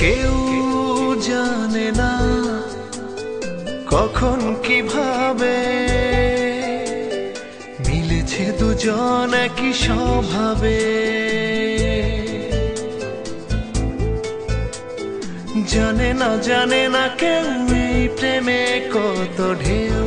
কেউ জানে না কখন কীভাবে মিলেছে দুজন একই স্বভাবে। জানে না জানে না কেউ এই প্রেমে কত ঢেউ।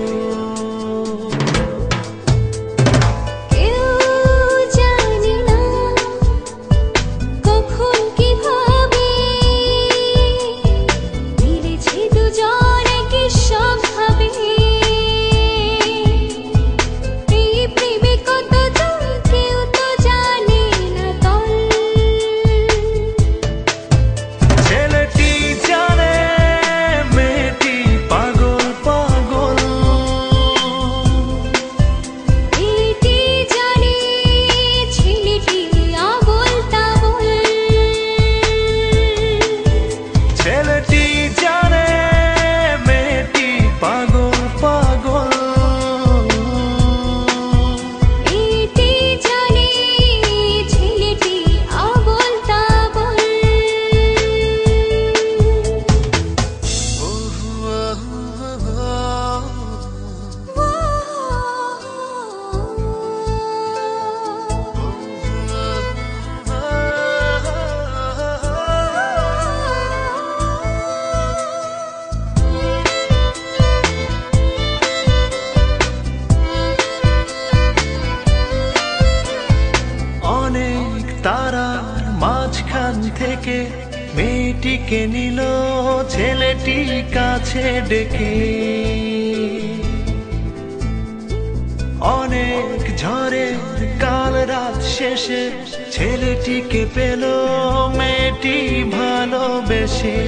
মেয়েটিকে নিল ছেলেটি কাছে ডেকে। অনেক ঝড়ের কাল রাত শেষে ছেলেটিকে পেল মেয়েটি ভালোবেসে।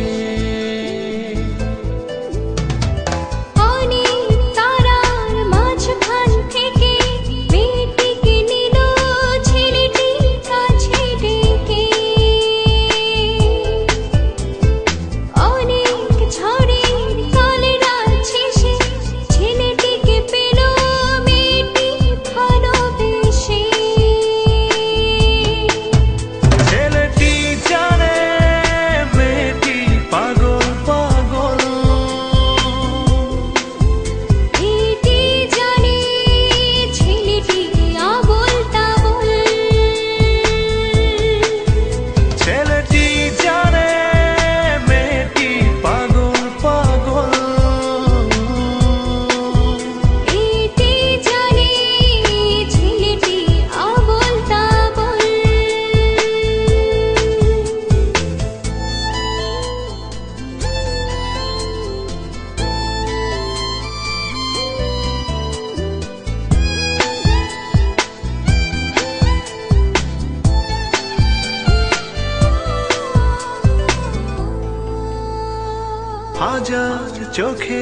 হাজার চোখে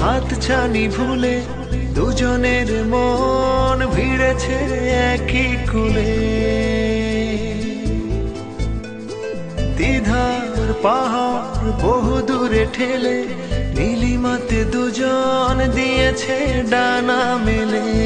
হাত ছানি ভুলে, দুজনের মন ভিড়েছে একই কুলে। দ্বিধার পাহাড় বহু দূরে ঠেলে, নীলিমাতে দুজন দিয়েছে ডানা মেলে।